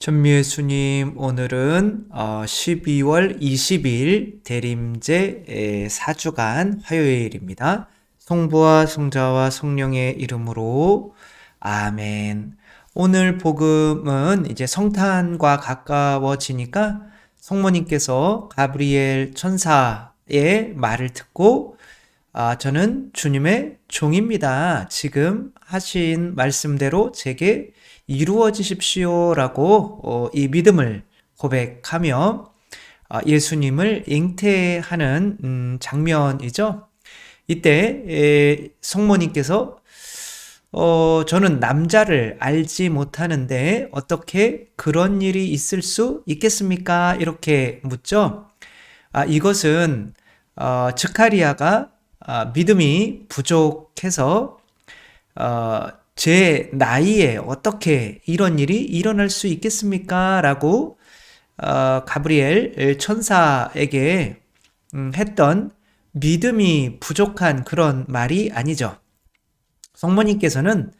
천미 예수님, 오늘은 어, 12월 20일 대림제 에, 4주간 화요일입니다. 성부와 성자와 성령의 이름으로 아멘. 오늘 복음은 이제 성탄과 가까워지니까 성모님께서 가브리엘 천사의 말을 듣고 아, 저는 주님의 종입니다. 지금 하신 말씀대로 제게 이루어지십시오라고 어, 이 믿음을 고백하며 아, 예수님을 잉태하는 음, 장면이죠. 이때 에, 성모님께서 어, 저는 남자를 알지 못하는데 어떻게 그런 일이 있을 수 있겠습니까? 이렇게 묻죠. 아, 이것은 어, 즈카리아가 아, 믿음이 부족해서 어, 제 나이에 어떻게 이런 일이 일어날 수 있겠습니까? 라고 어, 가브리엘 천사에게 음, 했던 믿음이 부족한 그런 말이 아니죠. 성모님께서는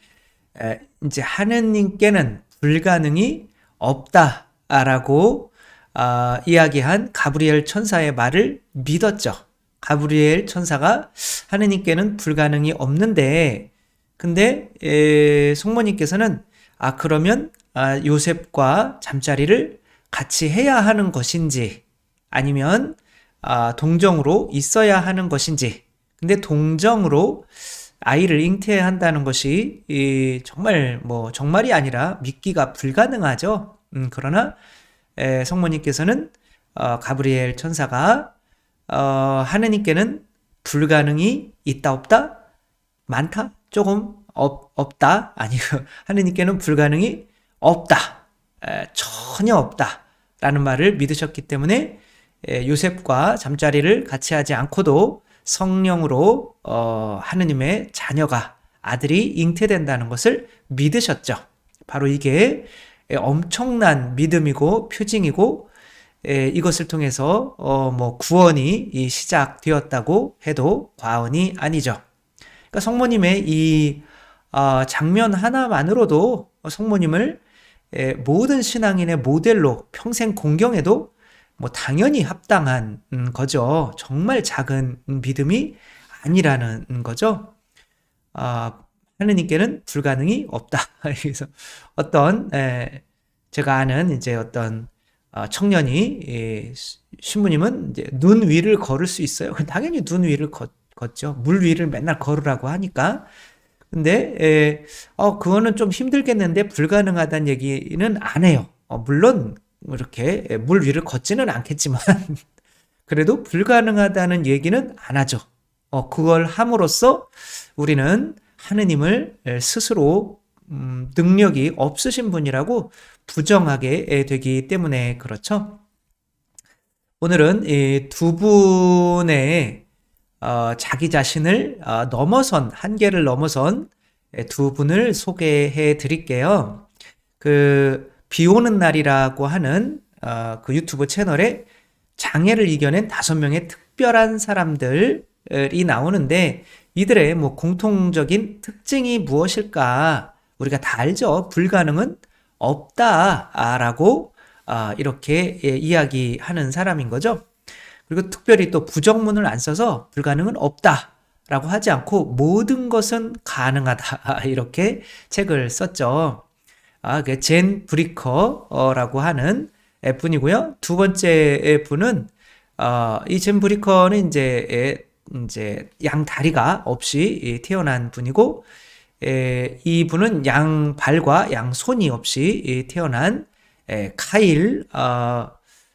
에, 이제 하느님께는 불가능이 없다라고 아, 이야기한 가브리엘 천사의 말을 믿었죠. 가브리엘 천사가 하느님께는 불가능이 없는데 근데 에, 성모님께서는 아 그러면 아, 요셉과 잠자리를 같이 해야 하는 것인지 아니면 아, 동정으로 있어야 하는 것인지. 근데 동정으로 아이를 잉태한다는 것이 이, 정말 뭐 정말이 아니라 믿기가 불가능하죠. 음, 그러나 에, 성모님께서는 어, 가브리엘 천사가 어, 하느님께는 불가능이 있다 없다? 많다 조금 없, 없다 아니고 하느님께는 불가능이 없다 에, 전혀 없다 라는 말을 믿으셨기 때문에 에, 요셉과 잠자리를 같이 하지 않고도 성령으로 어, 하느님의 자녀가 아들이 잉태된다는 것을 믿으셨죠. 바로 이게 엄청난 믿음이고 표징이고 에, 이것을 통해서 어, 뭐 구원이 시작되었다고 해도 과언이 아니죠. 그러니까 성모님의 이 어, 장면 하나만으로도 성모님을 에, 모든 신앙인의 모델로 평생 공경해도 뭐 당연히 합당한 음, 거죠. 정말 작은 믿음이 아니라는 거죠. 아, 하느님께는 불가능이 없다. 그래서 어떤 에, 제가 아는 이제 어떤 어, 청년이 예, 신부님은 이제 눈 위를 걸을 수 있어요. 당연히 눈 위를 걷, 걷죠. 물 위를 맨날 걸으라고 하니까. 근데 에, 어 그거는 좀 힘들겠는데 불가능하다는 얘기는 안 해요. 어, 물론 이렇게 물 위를 걷지는 않겠지만 그래도 불가능하다는 얘기는 안 하죠. 어, 그걸 함으로써 우리는 하느님을 스스로 음, 능력이 없으신 분이라고 부정하게 되기 때문에 그렇죠. 오늘은 이 두 분의 어, 자기 자신을 어, 넘어선 한계를 넘어선 두 분을 소개해 드릴게요. 그 비 오는 날이라고 하는 어, 그 유튜브 채널에 장애를 이겨낸 다섯 명의 특별한 사람들이 나오는데 이들의 뭐 공통적인 특징이 무엇일까? 우리가 다 알죠. 불가능은 없다라고 아, 이렇게 예, 이야기하는 사람인 거죠. 그리고 특별히 또 부정문을 안 써서 불가능은 없다 라고 하지 않고 모든 것은 가능하다 이렇게 책을 썼죠. 아, 그젠 브리커라고 하는 분이고요. 두 번째 분은 어, 이젠 브리커는 이제 이제 양 다리가 없이 태어난 분이고 에, 이분은 양 발과 양 손이 없이 태어난 에, 카일 어,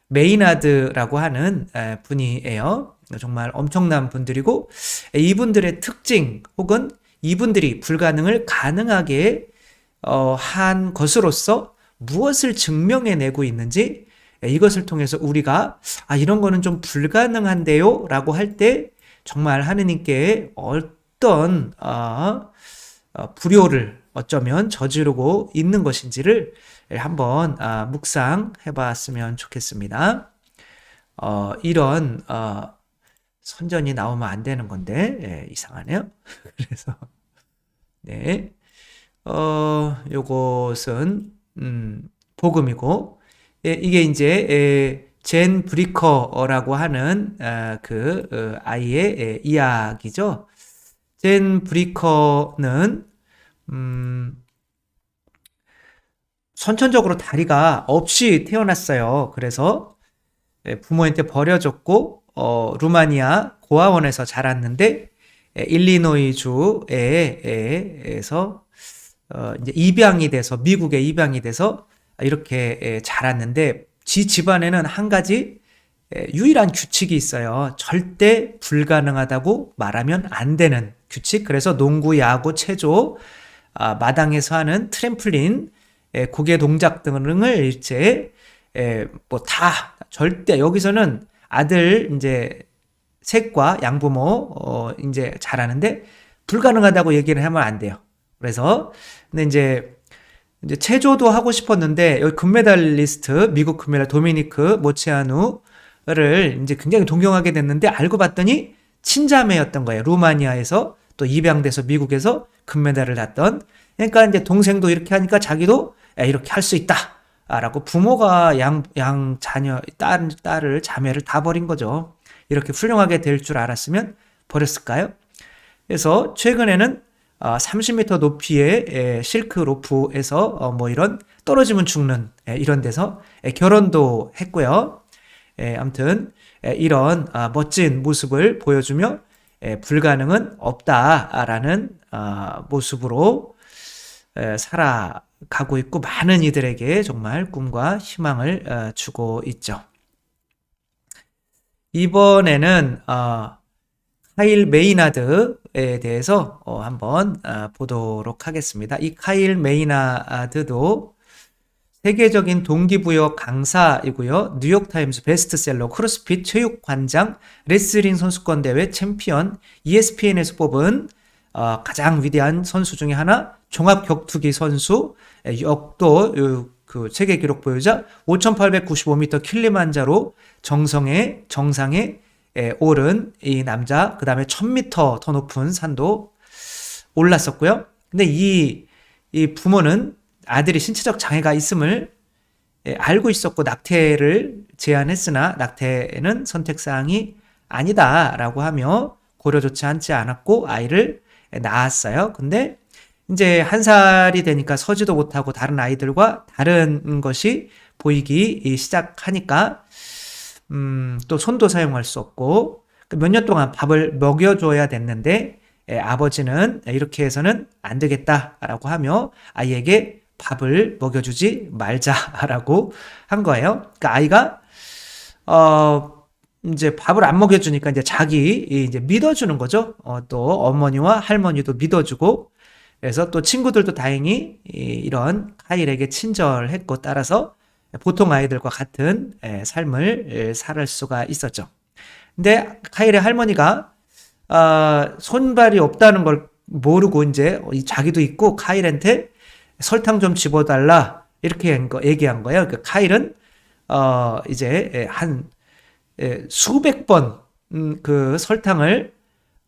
메이나드라고 하는 에, 분이에요. 정말 엄청난 분들이고 이분들의 특징 혹은 이분들이 불가능을 가능하게 어, 한 것으로서 무엇을 증명해내고 있는지 이것을 통해서 우리가 아 이런 거는 좀 불가능한데요라고 할 때 정말 하느님께 어떤 어, 어, 불효를 어쩌면 저지르고 있는 것인지를 한번 아, 묵상해 봤으면 좋겠습니다. 어, 이런 어, 선전이 나오면 안 되는 건데 예, 이상하네요. 그래서 네, 어, 요것은 음, 복음이고 예, 이게 이제 에, 젠 브리커라고 하는 아, 그 어, 아이의 에, 이야기죠. 젠 브리커는 음, 선천적으로 다리가 없이 태어났어요. 그래서 예, 부모한테 버려졌고 어, 루마니아 고아원에서 자랐는데 예, 일리노이 주에서 어, 이제 입양이 돼서 미국에 입양이 돼서 이렇게 예, 자랐는데 지 집안에는 한 가지 예, 유일한 규칙이 있어요. 절대 불가능하다고 말하면 안 되는 규칙. 그래서 농구, 야구, 체조, 아, 마당에서 하는 트램플린, 예, 고개 동작 등을 이제 예, 뭐다 절대 여기서는 아들 이제 셋과 양부모 어 이제 잘하는데 불가능하다고 얘기를 하면 안 돼요. 그래서 근데 이제 이제 체조도 하고 싶었는데 여기 금메달리스트 미국 금메달 도미니크 모치아누 를 이제 굉장히 동경하게 됐는데 알고 봤더니 친자매였던 거예요. 루마니아에서 또 입양돼서 미국에서 금메달을 땄던. 그러니까 이제 동생도 이렇게 하니까 자기도 야, 이렇게 할 수 있다. 라고 부모가 양, 양 자녀, 딸, 딸을, 자매를 다 버린 거죠. 이렇게 훌륭하게 될 줄 알았으면 버렸을까요? 그래서 최근에는 30m 어, 높이의 실크 로프에서 어, 뭐 이런 떨어지면 죽는 이런 데서 결혼도 했고요. 아무튼 이런 아, 멋진 모습을 보여주며 불가능은 없다라는 아, 모습으로 살아가고 있고 많은 이들에게 정말 꿈과 희망을 어, 주고 있죠. 이번에는 카일 메이나드에 대해서 어, 한번 어, 보도록 하겠습니다. 이 카일 메이나드도 세계적인 동기부여 강사이고요. 뉴욕타임스 베스트셀러 크로스핏 체육관장 레슬링 선수권 대회 챔피언 ESPN에서 뽑은 어, 가장 위대한 선수 중에 하나 종합 격투기 선수 역도 그 세계 기록 보유자 5,895m 킬리만자로 정성의 정상에 예, 오른 이 남자, 그 다음에 1000m 더 높은 산도 올랐었고요. 근데 이, 이 부모는 아들이 신체적 장애가 있음을 예, 알고 있었고 낙태를 제안했으나 낙태는 선택사항이 아니다라고 하며 고려조차 않지 않았고 아이를 낳았어요. 근데 이제 한 살이 되니까 서지도 못하고 다른 아이들과 다른 것이 보이기 시작하니까 음, 또 손도 사용할 수 없고 그 몇년 동안 밥을 먹여줘야 됐는데 에, 예, 아버지는 이렇게 해서는 안 되겠다라고 하며 아이에게 밥을 먹여주지 말자라고 한 거예요. 그러니까 아이가 어 이제 밥을 안 먹여주니까 이제 자기 이제 믿어주는 거죠. 어, 또 어머니와 할머니도 믿어주고 그래서 또 친구들도 다행히 이런 카일에게 친절했고 따라서 보통 아이들과 같은 삶을 살 수가 있었죠. 근데 카일의 할머니가 어, 손발이 없다는 걸 모르고 이제 자기도 있고 카일한테 설탕 좀 집어달라 이렇게 얘기한 거예요. 그 카일은 어, 이제 한 수백 번그 음, 설탕을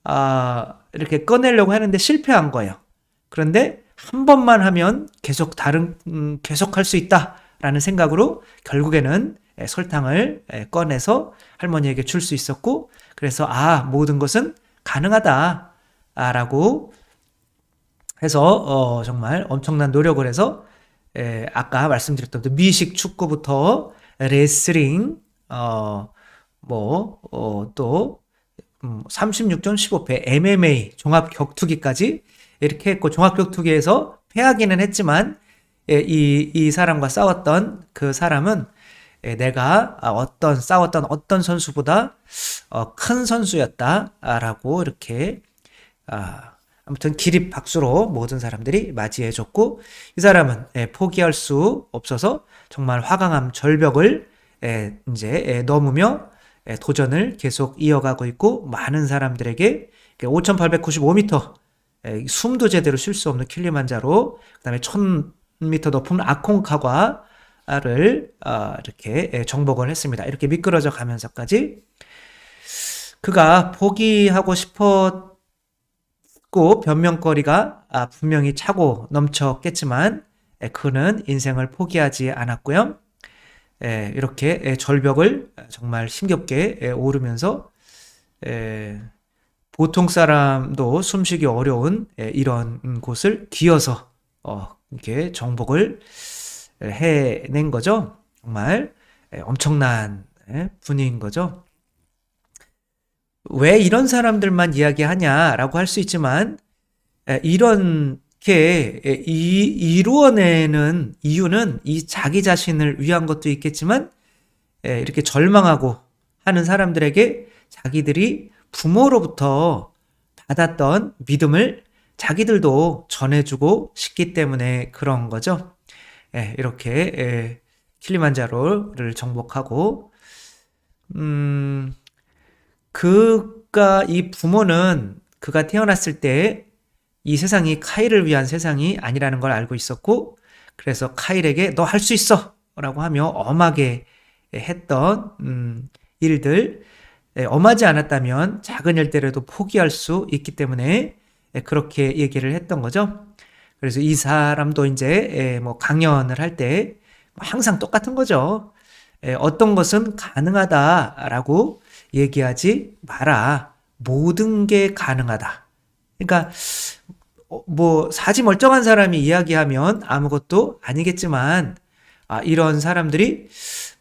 어, 이렇게 꺼내려고 하는데 실패한 거예요. 그런데 한 번만 하면 계속 다른 음, 계속 할 수 있다. 라는 생각으로 결국에는 설탕을 꺼내서 할머니에게 줄 수 있었고, 그래서 아, 모든 것은 가능하다. 라고 해서, 어, 정말 엄청난 노력을 해서, 에, 아까 말씀드렸던 미식 축구부터 레슬링, 어, 뭐, 어, 또, 음, 36.15회 MMA 종합 격투기까지 이렇게 했고, 종합 격투기에서 패하기는 했지만, 예, 이, 이 사람과 싸웠던 그 사람은 예, 내가 어떤 싸웠던 어떤 선수보다 어, 큰 선수였다라고 이렇게 아, 아무튼 기립 박수로 모든 사람들이 맞이해줬고 이 사람은 예, 포기할 수 없어서 정말 화강암 절벽을 이제 넘으며 도전을 계속 이어가고 있고 많은 사람들에게 5,895m 숨도 제대로 쉴 수 없는 킬리만자로 그다음에 1 미터 높은 아콩카과를 어, 이렇게 예, 정복을 했습니다. 이렇게 미끄러져 가면서까지 그가 포기하고 싶었 고 변명거리가 아, 분명히 차고 넘쳤겠지만 예, 그는 인생을 포기하지 않았고요. 예, 이렇게 예, 절벽을 정말 힘겹게 예, 오르면서 예, 보통 사람도 숨쉬기 어려운 예, 이런 곳을 기어서 어, 이렇게 정복을 해낸 거죠. 정말 예, 엄청난 예, 분인 거죠. 왜 이런 사람들만 이야기하냐라고 할 수 있지만 예, 이렇게 예, 이, 이루어내는 이유는 이 자기 자신을 위한 것도 있겠지만 예, 이렇게 절망하고 하는 사람들에게 자기들이 부모로부터 받았던 믿음을 자기들도 전해주고 싶기 때문에 그런 거죠. 예, 이렇게 예, 킬리만자로를 정복하고 음, 그가 이 부모는 그가 태어났을 때 이 세상이 카일을 위한 세상이 아니라는 걸 알고 있었고 그래서 카일에게 너 할 수 있어 라고 하며 엄하게 했던 음, 일들 예, 엄하지 않았다면 작은 일들에도 포기할 수 있기 때문에 예, 그렇게 얘기를 했던 거죠. 그래서 이 사람도 이제 예, 뭐 강연을 할 때 항상 똑같은 거죠. 어떤 것은 가능하다라고 얘기하지 마라. 모든 게 가능하다. 그러니까 어, 뭐 사지 멀쩡한 사람이 이야기하면 아무것도 아니겠지만 아, 이런 사람들이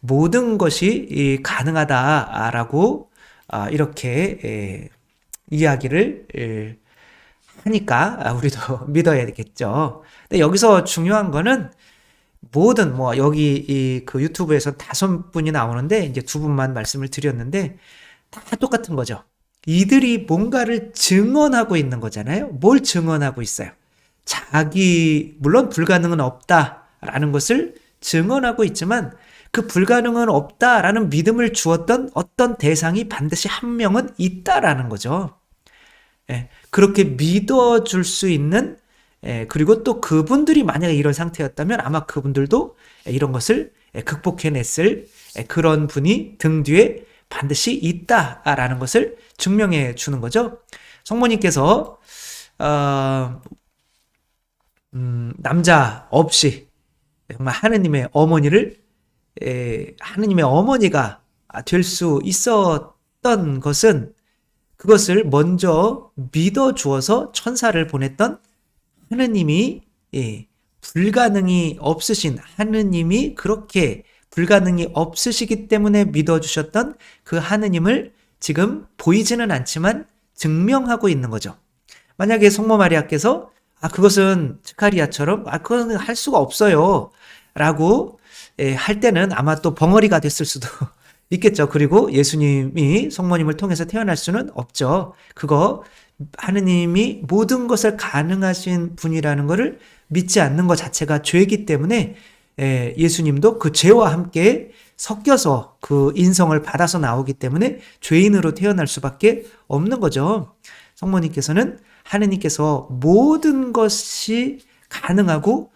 모든 것이 가능하다라고 아, 이렇게 에, 이야기를 에, 하니까 우리도 믿어야 되겠죠. 근데 여기서 중요한 거는 모든 뭐 여기 이 그 유튜브에서 다섯 분이 나오는데 이제 두 분만 말씀을 드렸는데 다 똑같은 거죠. 이들이 뭔가를 증언하고 있는 거잖아요. 뭘 증언하고 있어요? 자기 물론 불가능은 없다라는 것을 증언하고 있지만 그 불가능은 없다라는 믿음을 주었던 어떤 대상이 반드시 한 명은 있다라는 거죠. 예, 그렇게 믿어줄 수 있는 예, 그리고 또 그분들이 만약에 이런 상태였다면 아마 그분들도 이런 것을 극복해냈을 그런 분이 등 뒤에 반드시 있다라는 것을 증명해 주는 거죠. 성모님께서 어, 음, 남자 없이 정말 하느님의 어머니를 에, 하느님의 어머니가 될 수 있었던 것은 그것을 먼저 믿어 주어서 천사를 보냈던 하느님이 예, 불가능이 없으신 하느님이 그렇게 불가능이 없으시기 때문에 믿어주셨던 그 하느님을 지금 보이지는 않지만 증명하고 있는 거죠. 만약에 성모 마리아께서 아 그것은 스카리아처럼 아 그건 할 수가 없어요. 라고 예, 할 때는 아마 또 벙어리가 됐을 수도 있겠죠. 그리고 예수님이 성모님을 통해서 태어날 수는 없죠. 그거 하느님이 모든 것을 가능하신 분이라는 것을 믿지 않는 것 자체가 죄이기 때문에 예, 예수님도 그 죄와 함께 섞여서 그 인성을 받아서 나오기 때문에 죄인으로 태어날 수밖에 없는 거죠. 성모님께서는 하느님께서 모든 것이 가능하고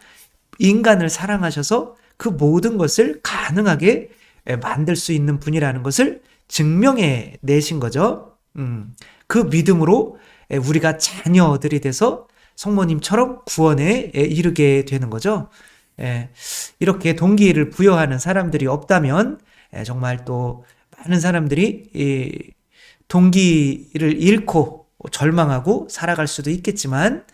인간을 사랑하셔서 그 모든 것을 가능하게 예, 만들 수 있는 분이라는 것을 증명해 내신 거죠. 음, 그 믿음으로 예, 우리가 자녀들이 돼서 성모님처럼 구원에 이르게 되는 거죠. 예, 이렇게 동기를 부여하는 사람들이 없다면 예, 정말 또 많은 사람들이 이 동기를 잃고 절망하고 살아갈 수도 있겠지만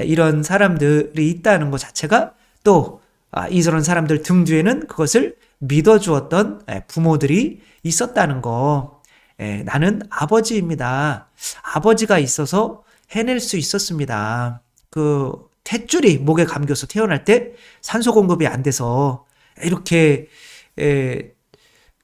예, 이런 사람들이 있다는 것 자체가 또 아, 이런 사람들 등 뒤에는 그것을 믿어주었던 예, 부모들이 있었다는 거. 예, 나는 아버지입니다. 아버지가 있어서 해낼 수 있었습니다. 그 탯줄이 목에 감겨서 태어날 때 산소 공급이 안 돼서 이렇게 에,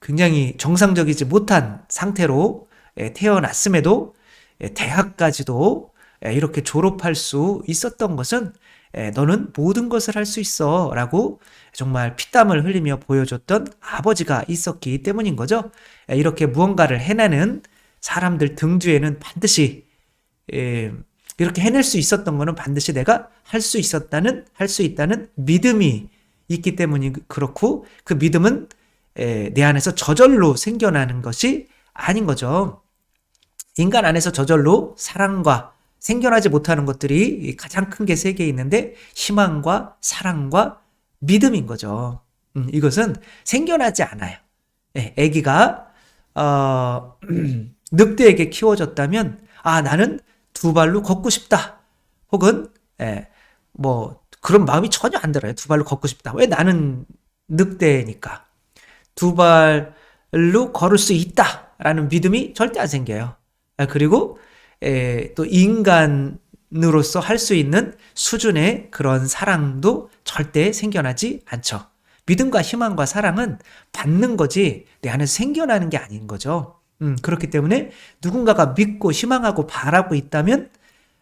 굉장히 정상적이지 못한 상태로 에, 태어났음에도 에, 대학까지도 에, 이렇게 졸업할 수 있었던 것은 에, 너는 모든 것을 할 수 있어 라고 정말 피땀을 흘리며 보여줬던 아버지가 있었기 때문인 거죠. 에, 이렇게 무언가를 해내는 사람들 등 뒤에는 반드시 에, 이렇게 해낼 수 있었던 거는 반드시 내가 할 수 있었다는, 할 수 있다는 믿음이 있기 때문이 그렇고 그 믿음은 내 안에서 저절로 생겨나는 것이 아닌 거죠. 인간 안에서 저절로 사랑과 생겨나지 못하는 것들이 가장 큰 게 세 개 있는데 희망과 사랑과 믿음인 거죠. 음, 이것은 생겨나지 않아요. 예, 아기가 어, 늑대에게 키워졌다면 아 나는 두 발로 걷고 싶다. 혹은 예, 뭐 그런 마음이 전혀 안 들어요. 두 발로 걷고 싶다. 왜 나는 늑대니까 두 발로 걸을 수 있다라는 믿음이 절대 안 생겨요. 아, 그리고 에, 또 인간으로서 할 수 있는 수준의 그런 사랑도 절대 생겨나지 않죠. 믿음과 희망과 사랑은 받는 거지 내 안에서 생겨나는 게 아닌 거죠. 음, 그렇기 때문에 누군가가 믿고 희망하고 바라고 있다면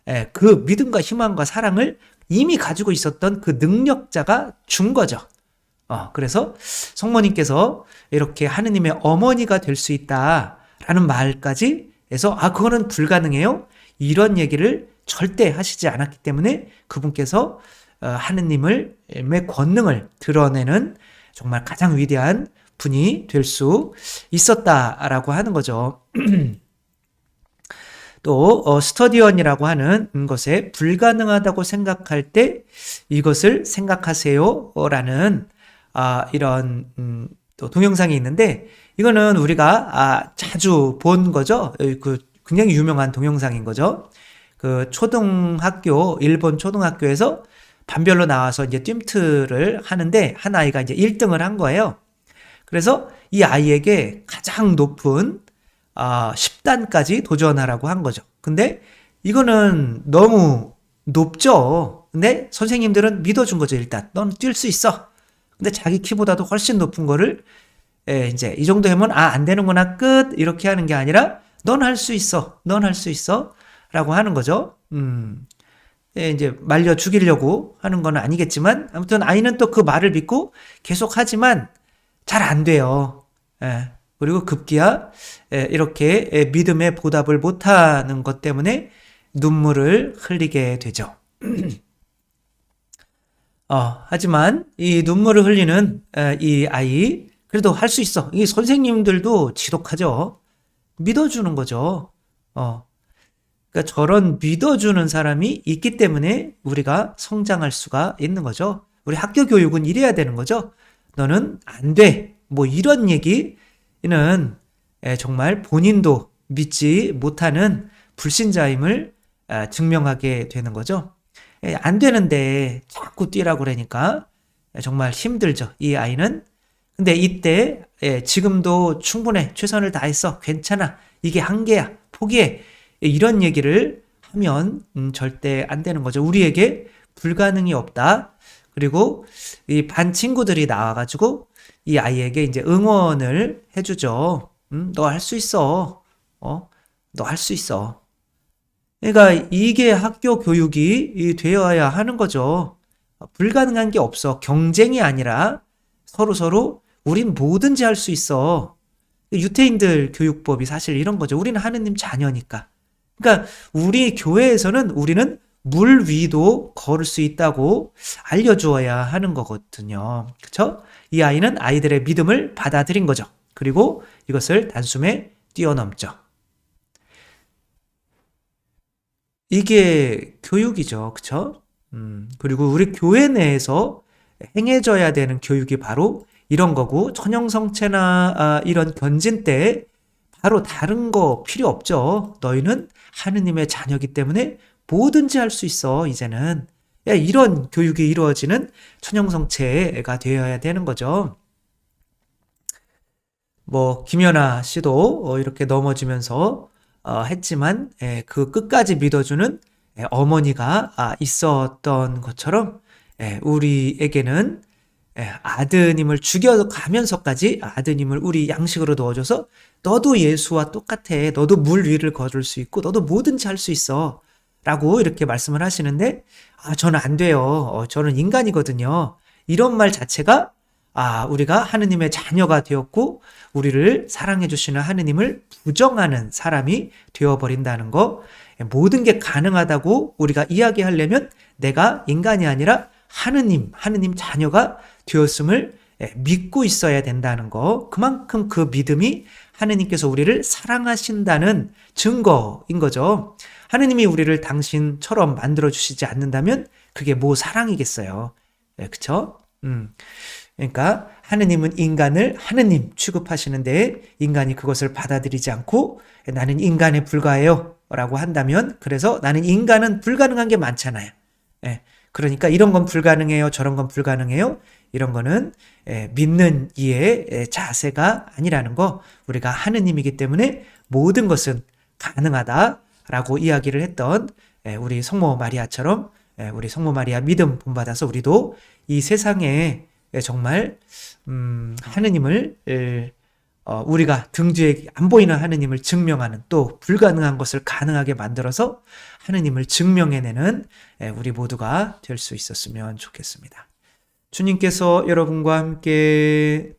에, 그 믿음과 희망과 사랑을 이미 가지고 있었던 그 능력자가 준 거죠. 어, 그래서 성모님께서 이렇게 하느님의 어머니가 될 수 있다라는 말까지 해서 아 그거는 불가능해요. 이런 얘기를 절대 하시지 않았기 때문에 그분께서 어, 하느님을 의 권능을 드러내는 정말 가장 위대한 분이 될 수 있었다라고 하는 거죠. 또 어, 스터디언이라고 하는 것에 불가능하다고 생각할 때 이것을 생각하세요라는 아, 이런 음, 또 동영상이 있는데 이거는 우리가 아, 자주 본 거죠. 그 굉장히 유명한 동영상인 거죠. 그 초등학교 일본 초등학교에서 반별로 나와서 이제 뜀트를 하는데 한 아이가 이제 1등을 한 거예요. 그래서 이 아이에게 가장 높은 아, 10단까지 도전하라고 한 거죠. 근데 이거는 너무 높죠. 근데 선생님들은 믿어준 거죠, 일단. 넌 뛸 수 있어. 근데 자기 키보다도 훨씬 높은 거를 예, 이제 이 정도 하면 아, 안 되는구나. 끝. 이렇게 하는 게 아니라 넌 할 수 있어. 넌 할 수 있어. 라고 하는 거죠. 음. 예, 이제 말려 죽이려고 하는 건 아니겠지만 아무튼 아이는 또 그 말을 믿고 계속 하지만 잘 안 돼요. 예. 그리고 급기야 예, 이렇게 예, 믿음의 보답을 못하는 것 때문에 눈물을 흘리게 되죠. 어, 하지만 이 눈물을 흘리는 이 아이 그래도 할 수 있어. 이 선생님들도 지독하죠. 믿어주는 거죠. 어. 그러니까 저런 믿어주는 사람이 있기 때문에 우리가 성장할 수가 있는 거죠. 우리 학교 교육은 이래야 되는 거죠. 너는 안 돼. 뭐 이런 얘기는 정말 본인도 믿지 못하는 불신자임을 아, 증명하게 되는 거죠. 예, 안 되는데 자꾸 뛰라고 그러니까 정말 힘들죠. 이 아이는. 근데 이때 예, 지금도 충분해. 최선을 다했어. 괜찮아. 이게 한계야. 포기해. 이런 얘기를 하면 음, 절대 안 되는 거죠. 우리에게 불가능이 없다. 그리고 이 반 친구들이 나와가지고 이 아이에게 이제 응원을 해주죠. 음, 너 할 수 있어. 어, 너 할 수 있어. 그러니까 이게 학교 교육이 되어야 하는 거죠. 불가능한 게 없어. 경쟁이 아니라 서로 서로 우린 뭐든지 할 수 있어. 유태인들 교육법이 사실 이런 거죠. 우리는 하느님 자녀니까. 그러니까 우리 교회에서는 우리는 물 위도 걸을 수 있다고 알려주어야 하는 거거든요. 그렇죠? 이 아이는 아이들의 믿음을 받아들인 거죠. 그리고 이것을 단숨에 뛰어넘죠. 이게 교육이죠. 그쵸? 음, 그리고 우리 교회 내에서 행해져야 되는 교육이 바로 이런 거고, 천형성체나 아, 이런 견진 때 바로 다른 거 필요 없죠. 너희는 하느님의 자녀기 때문에 뭐든지 할 수 있어, 이제는. 야, 이런 교육이 이루어지는 천형성체가 되어야 되는 거죠. 뭐, 김연아 씨도 어, 이렇게 넘어지면서 어, 했지만 예, 그 끝까지 믿어주는 예, 어머니가 아, 있었던 것처럼 예, 우리에게는 예, 아드님을 죽여가면서까지 아드님을 우리 양식으로 넣어줘서 너도 예수와 똑같아. 너도 물 위를 걸을 수 있고 너도 뭐든지 할 수 있어. 라고 이렇게 말씀을 하시는데 아, 저는 안 돼요. 어, 저는 인간이거든요. 이런 말 자체가 아, 우리가 하느님의 자녀가 되었고 우리를 사랑해 주시는 하느님을 부정하는 사람이 되어 버린다는 거. 모든 게 가능하다고 우리가 이야기하려면 내가 인간이 아니라 하느님, 하느님 자녀가 되었음을 믿고 있어야 된다는 거. 그만큼 그 믿음이 하느님께서 우리를 사랑하신다는 증거인 거죠. 하느님이 우리를 당신처럼 만들어 주시지 않는다면 그게 뭐 사랑이겠어요. 네, 그쵸? 음. 그러니까 하느님은 인간을 하느님 취급하시는데 인간이 그것을 받아들이지 않고 나는 인간에 불과해요. 라고 한다면 그래서 나는 인간은 불가능한 게 많잖아요. 예. 그러니까 이런 건 불가능해요. 저런 건 불가능해요. 이런 거는 예, 믿는 이의 예, 자세가 아니라는 거 우리가 하느님이기 때문에 모든 것은 가능하다 라고 이야기를 했던 예, 우리 성모 마리아처럼 예, 우리 성모 마리아 믿음 본받아서 우리도 이 세상에 예, 정말 음, 하느님을 예, 어, 우리가 등 뒤에 안 보이는 하느님을 증명하는 또 불가능한 것을 가능하게 만들어서 하느님을 증명해내는 예, 우리 모두가 될 수 있었으면 좋겠습니다. 주님께서 여러분과 함께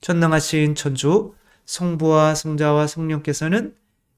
전능하신 천주 성부와 성자와 성령께서는